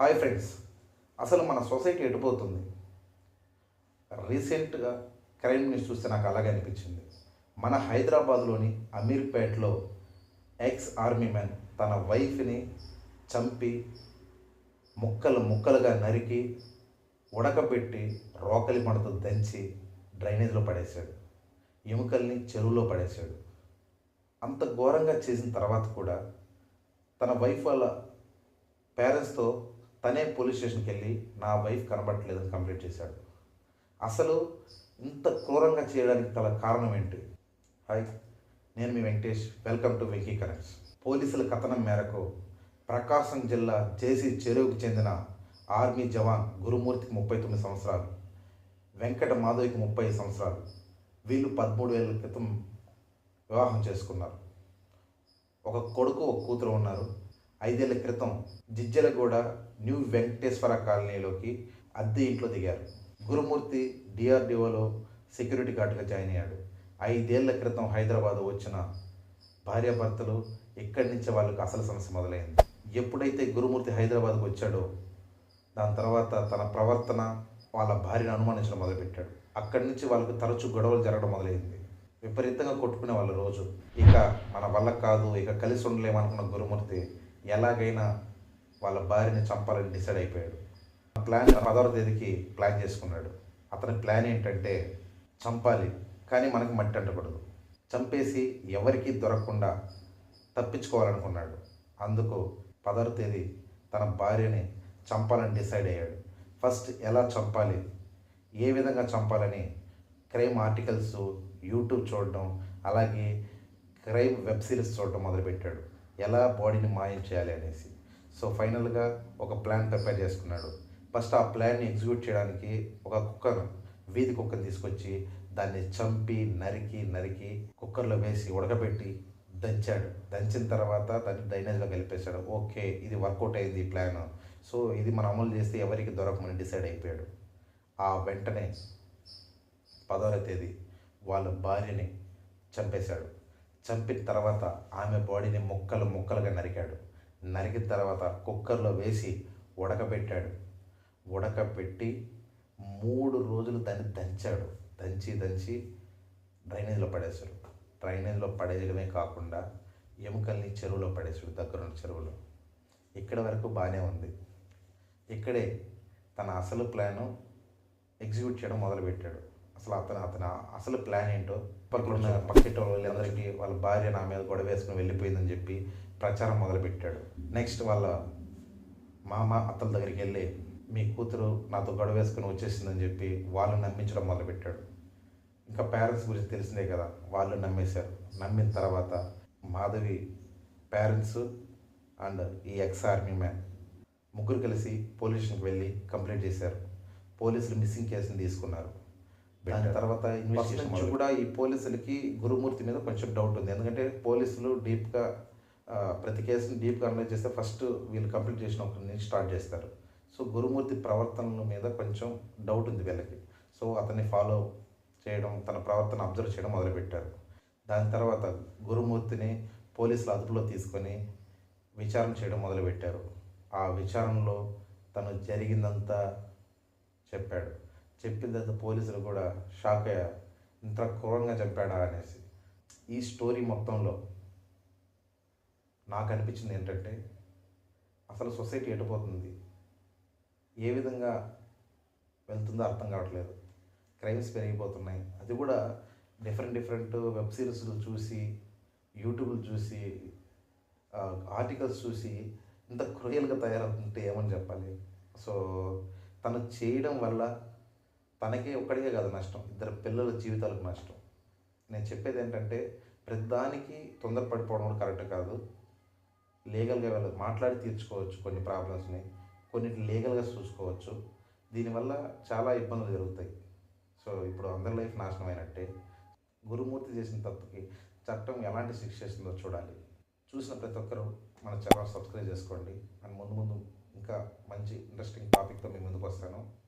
Hi friends అసలు మన society ఎటుపోతుంది? రీసెంట్గా క్రైమ్ న్యూస్ చూస్తే నాకు అలాగే అనిపించింది. మన హైదరాబాద్లోని అమీర్పేట్లో ఎక్స్ ఆర్మీ మ్యాన్ తన వైఫ్ని చంపి ముక్కలు ముక్కలుగా నరికి ఉడకబెట్టి రోకలి మడత దంచి డ్రైనేజ్లో పడేశాడు. ఎముకల్ని చెరువులో పడేశాడు. అంత ఘోరంగా చేసిన తర్వాత కూడా తన వైఫ్ వాళ్ళ పేరెంట్స్తో తనే పోలీస్ స్టేషన్కి వెళ్ళి నా వైఫ్ కనబడట్లేదని కంప్లైంట్ చేశాడు. అసలు ఇంత క్రూరంగా చేయడానికి గల కారణం ఏంటి? హాయ్ నేను మీ Venkatesh. Welcome to Venky connects. పోలీసుల కథనం మేరకు ప్రకాశం జిల్లా జేసీ చెరువుకు చెందిన ఆర్మీ జవాన్ గురుమూర్తికి ముప్పై తొమ్మిది సంవత్సరాలు వెంకట మాధవికి ముప్పై సంవత్సరాలు. వీళ్ళు పదమూడు ఏళ్ళ క్రితం వివాహం చేసుకున్నారు. ఒక కొడుకు ఒక కూతురు ఉన్నారు. ఐదేళ్ళ క్రితం జిజ్జలగూడ న్యూ వెంకటేశ్వర కాలనీలోకి అద్దె ఇంట్లో దిగారు. గురుమూర్తి డిఆర్డిఓలో సెక్యూరిటీ గార్డుగా జాయిన్ అయ్యాడు. ఐదేళ్ళ క్రితం హైదరాబాద్ వచ్చిన భార్యాభర్తలు ఇక్కడి నుంచి వాళ్ళకి అసలు సమస్య మొదలైంది. ఎప్పుడైతే గురుమూర్తి హైదరాబాద్కు వచ్చాడో దాని తర్వాత తన ప్రవర్తన వాళ్ళ భార్యను అనుమానించడం మొదలుపెట్టాడు. అక్కడి నుంచి వాళ్ళకి తరచూ గొడవలు జరగడం మొదలైంది. విపరీతంగా కొట్టుకునే వాళ్ళు రోజు. ఇక మన వల్ల కాదు ఇక కలిసి ఉండలేమనుకున్న గురుమూర్తి ఎలాగైనా వాళ్ళ భార్యని చంపాలని డిసైడ్ అయిపోయాడు. ఆ ప్లాన్ పదవ తేదీకి ప్లాన్ చేసుకున్నాడు. అతని ప్లాన్ ఏంటంటే చంపాలి కానీ మనకి మట్టి అంటకూడదు. చంపేసి ఎవరికీ దొరకకుండా తప్పించుకోవాలనుకున్నాడు. అందుకు పదవ తేదీ తన భార్యని చంపాలని డిసైడ్ అయ్యాడు. ఫస్ట్ ఎలా చంపాలి ఏ విధంగా చంపాలని క్రైమ్ ఆర్టికల్స్ యూట్యూబ్ చూడడం అలాగే క్రైమ్ వెబ్ సిరీస్ చూడటం మొదలుపెట్టాడు. ఎలా బాడీని మాయం చేయాలి అనేసి. సో ఫైనల్గా ఒక ప్లాన్ ప్రిపేర్ చేసుకున్నాడు. ఫస్ట్ ఆ ప్లాన్ని ఎగ్జిక్యూట్ చేయడానికి ఒక కుక్కను వీధి కుక్కను తీసుకొచ్చి దాన్ని చంపి నరికి నరికి కుక్కర్లో వేసి ఉడకబెట్టి దంచాడు. దంచిన తర్వాత దాన్ని డ్రైనేజ్లో కలిపేశాడు. ఓకే ఇది వర్కౌట్ అయింది ఈ ప్లాన్. సో ఇది మనం అమలు చేస్తే ఎవరికి దొరకమని డిసైడ్ అయిపోయాడు. ఆ వెంటనే పదవ తేదీ వాళ్ళ భార్యని చంపేశాడు. చంపిన తర్వాత ఆమె బాడీని ముక్కలు ముక్కలుగా నరికాడు. నరికిన తర్వాత కుక్కర్లో వేసి ఉడకబెట్టాడు. ఉడకబెట్టి మూడు రోజులు దాన్ని దంచాడు. దంచి దంచి డ్రైనేజ్లో పడేశాడు. డ్రైనేజ్లో పడేయడమే కాకుండా ఎముకల్ని చెరువులో పడేశాడు దగ్గరున్న చెరువులో. ఇక్కడ వరకు బాగానే ఉంది. ఇక్కడే తన అసలు ప్లాను ఎగ్జిక్యూట్ చేయడం మొదలుపెట్టాడు. అసలు అతను అతను అసలు ప్లాన్ ఏంటో పక్కన పక్కింటి వాళ్ళందరికీ వాళ్ళ భార్య నా మీద గొడవ వేసుకుని వెళ్ళిపోయిందని చెప్పి ప్రచారం మొదలుపెట్టాడు. నెక్స్ట్ వాళ్ళ మామ అత్తల దగ్గరికి వెళ్ళి మీ కూతురు నాతో గొడవ వేసుకుని వచ్చేసిందని చెప్పి వాళ్ళని నమ్మించడం మొదలుపెట్టాడు. ఇంకా పేరెంట్స్ గురించి తెలిసిందే కదా వాళ్ళు నమ్మేశారు. నమ్మిన తర్వాత మాధవి పేరెంట్స్ అండ్ ఈ ఎక్స్ ఆర్మీ మ్యాన్ ముగ్గురు కలిసి పోలీస్ స్టేషన్కి వెళ్ళి కంప్లైంట్ చేశారు. పోలీసులు మిస్సింగ్ కేసుని తీసుకున్నారు. దాని తర్వాత ఇన్వెస్టిగేషన్ నుంచి కూడా ఈ పోలీసులకి గురుమూర్తి మీద కొంచెం డౌట్ ఉంది. ఎందుకంటే పోలీసులు డీప్గా ప్రతి కేసుని డీప్గా అనలైజ్ చేస్తే ఫస్ట్ వీళ్ళు కంప్లీట్ చేసిన ఒక నుంచి స్టార్ట్ చేస్తారు. సో గురుమూర్తి ప్రవర్తన మీద కొంచెం డౌట్ ఉంది వీళ్ళకి. సో అతన్ని ఫాలో చేయడం తన ప్రవర్తన అబ్జర్వ్ చేయడం మొదలుపెట్టారు. దాని తర్వాత గురుమూర్తిని పోలీసులు అదుపులో తీసుకొని విచారణ చేయడం మొదలుపెట్టారు. ఆ విచారణలో తను జరిగిందంతా చెప్పాడు. చెప్పిన తర్వాత పోలీసులు కూడా షాక్ అయ్యారు ఇంత క్రూరంగా చంపాడా అనేసి. ఈ స్టోరీ మొత్తంలో నాకు అనిపించింది ఏంటంటే అసలు సొసైటీ ఎటుపోతుంది ఏ విధంగా వెళ్తుందో అర్థం కావట్లేదు. క్రైమ్స్ పెరిగిపోతున్నాయి. అది కూడా డిఫరెంట్ డిఫరెంట్ వెబ్ సిరీస్లు చూసి యూట్యూబ్లు చూసి ఆర్టికల్స్ చూసి ఇంత క్రూయల్గా తయారవుతుంటే ఏమని చెప్పాలి? సో తను చేయడం వల్ల తనకే ఒక్కడికే కాదు నష్టం. ఇద్దరు పిల్లల జీవితాలకు నష్టం. నేను చెప్పేది ఏంటంటే ప్రతిదానికి తొందరపడిపోవడం కూడా కరెక్ట్ కాదు. లీగల్గా వెళ్ళదు మాట్లాడి తీర్చుకోవచ్చు కొన్ని ప్రాబ్లమ్స్ని. కొన్నిటి లీగల్గా చూసుకోవచ్చు. దీనివల్ల చాలా ఇబ్బందులు జరుగుతాయి. సో ఇప్పుడు అందరి లైఫ్ నాశనం అయినట్టే గురుమూర్తి చేసిన తప్పుకి చట్టం ఎలాంటి శిక్ష ఇస్తుందో చూడాలి. చూసిన ప్రతి ఒక్కరూ మన ఛానల్ సబ్స్క్రైబ్ చేసుకోండి. అండ్ ముందు ముందు ఇంకా మంచి ఇంట్రెస్టింగ్ టాపిక్తో మీ ముందుకు వస్తాను.